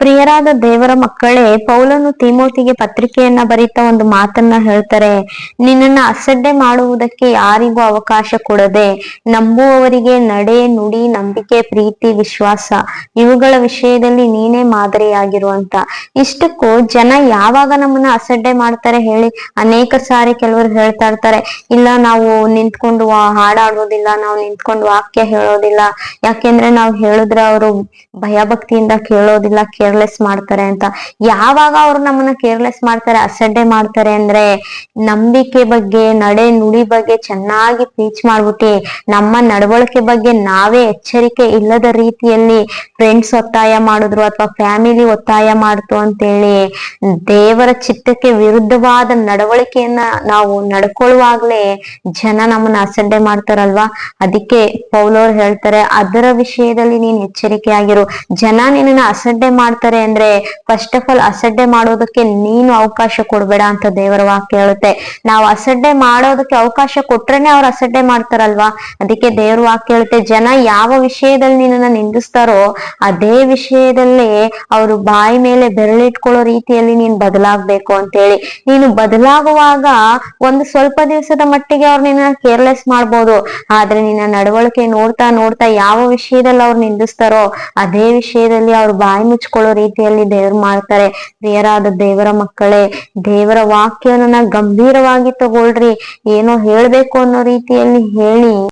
ಪ್ರಿಯರಾದ ದೇವರ ಮಕ್ಕಳೇ, ಪೌಲನು ತಿಮೋತಿಗೆ ಪತ್ರಿಕೆಯನ್ನ ಬರೀತಾ ಒಂದು ಮಾತನ್ನ ಹೇಳ್ತಾರೆ, ನಿನ್ನನ್ನ ಅಸಡ್ಡೆ ಮಾಡುವುದಕ್ಕೆ ಯಾರಿಗೂ ಅವಕಾಶ ಕೊಡದೆ, ನಂಬುವವರಿಗೆ ನಡೆ, ನುಡಿ, ನಂಬಿಕೆ, ಪ್ರೀತಿ, ವಿಶ್ವಾಸ, ಇವುಗಳ ವಿಷಯದಲ್ಲಿ ನೀನೇ ಮಾದರಿಯಾಗಿರುವಂತ. ಇಷ್ಟಕ್ಕೂ ಜನ ಯಾವಾಗ ನಮ್ಮನ್ನ ಅಸಡ್ಡೆ ಮಾಡ್ತಾರೆ ಹೇಳಿ ಅನೇಕ ಸಾರಿ ಕೆಲವರು ಹೇಳ್ತಾ ಇರ್ತಾರೆ, ಇಲ್ಲ ನಾವು ನಿಂತ್ಕೊಂಡು ಹಾಡಾಡೋದಿಲ್ಲ, ನಾವು ನಿಂತ್ಕೊಂಡು ವಾಕ್ಯ ಹೇಳೋದಿಲ್ಲ, ಯಾಕೆಂದ್ರೆ ನಾವು ಹೇಳಿದ್ರೆ ಅವರು ಭಯಭಕ್ತಿಯಿಂದ ಕೇಳೋದಿಲ್ಲ ಕೇರ್ಲೆಸ್ ಮಾಡ್ತಾರೆ ಅಂತ. ಯಾವಾಗ ಅವ್ರು ನಮ್ಮನ್ನ ಕೇರ್ಲೆಸ್ ಮಾಡ್ತಾರೆ, ಅಸಡ್ಡೆ ಮಾಡ್ತಾರೆ ಅಂದ್ರೆ ನಂಬಿಕೆ ಬಗ್ಗೆ, ನಡೆ ನುಡಿ ಬಗ್ಗೆ ಚೆನ್ನಾಗಿ ಟೀಚ್ ಮಾಡ್ಬಿಟ್ಟಿ ನಮ್ಮ ನಡವಳಿಕೆ ಬಗ್ಗೆ ನಾವೇ ಎಚ್ಚರಿಕೆ ಇಲ್ಲದ ರೀತಿಯಲ್ಲಿ ಫ್ರೆಂಡ್ಸ್ ಒತ್ತಾಯ ಮಾಡಿದ್ರು ಅಥವಾ ಫ್ಯಾಮಿಲಿ ಒತ್ತಾಯ ಮಾಡ್ತು ಅಂತೇಳಿ ದೇವರ ಚಿತ್ತಕ್ಕೆ ವಿರುದ್ಧವಾದ ನಡವಳಿಕೆಯನ್ನ ನಾವು ನಡ್ಕೊಳ್ಳುವಾಗ್ಲೇ ಜನ ನಮ್ಮನ್ನ ಅಸಡ್ಡೆ ಮಾಡ್ತಾರಲ್ವಾ? ಅದಕ್ಕೆ ಪೌಲವ್ರು ಹೇಳ್ತಾರೆ, ಅದರ ವಿಷಯದಲ್ಲಿ ನೀನ್ ಎಚ್ಚರಿಕೆ ಆಗಿರು ಜನ ನಿನ್ನ ಅಸಡ್ಡೆ ಮಾಡ್ತಾರೆ ಅಂದ್ರೆ ಫಸ್ಟ್ ಆಫ್ ಆಲ್ ಅಸಡ್ಡೆ ಮಾಡೋದಕ್ಕೆ ನೀನು ಅವಕಾಶ ಕೊಡ್ಬೇಡ ಅಂತ ದೇವರ ವಾಕ್ಯ ಹೇಳುತ್ತೆ. ನಾವು ಅಸಡ್ಡೆ ಮಾಡೋದಕ್ಕೆ ಅವಕಾಶ ಕೊಟ್ರೇನೆ ಅವ್ರು ಅಸಡ್ಡೆ ಮಾಡ್ತಾರಲ್ವಾ? ಅದಕ್ಕೆ ದೇವ್ರ ವಾಕ್ಯ ಹೇಳುತ್ತೆ, ಜನ ಯಾವ ವಿಷಯದಲ್ಲಿ ನಿನ್ನನ್ನ ನಿಂದಿಸ್ತಾರೋ ಅದೇ ವಿಷಯದಲ್ಲಿ ಅವರು ಬಾಯಿ ಮೇಲೆ ಬೆರಳಿಟ್ಕೊಳ್ಳೋ ರೀತಿಯಲ್ಲಿ ನೀನ್ ಬದಲಾಗ್ಬೇಕು ಅಂತೇಳಿ. ನೀನು ಬದಲಾಗುವಾಗ ಒಂದು ಸ್ವಲ್ಪ ದಿವಸದ ಮಟ್ಟಿಗೆ ಅವ್ರು ನಿನ್ನ ಕೇರ್ಲೆಸ್ ಮಾಡ್ಬೋದು. ಆದ್ರೆ ನಿನ್ನ ನಡವಳಿಕೆ ನೋಡ್ತಾ ನೋಡ್ತಾ ಯಾವ ವಿಷಯದಲ್ಲಿ ಅವ್ರು ನಿಂದಿಸ್ತಾರೋ ಅದೇ ವಿಷಯದಲ್ಲಿ ಅವ್ರು ಬಾಯಿ ಮುಚ್ಕೊಳ್ಳೋ ರೀತಿಯಲ್ಲಿ ದೇವ್ರು ಮಾಡ್ತಾರೆ. ಪ್ರಿಯರಾದ ದೇವರ ಮಕ್ಕಳೇ, ದೇವರ ವಾಕ್ಯವನ್ನ ಗಂಭೀರವಾಗಿ ತಗೊಳ್ರಿ. ಏನೋ ಹೇಳ್ಬೇಕು ಅನ್ನೋ ರೀತಿಯಲ್ಲಿ ಹೇಳಿ.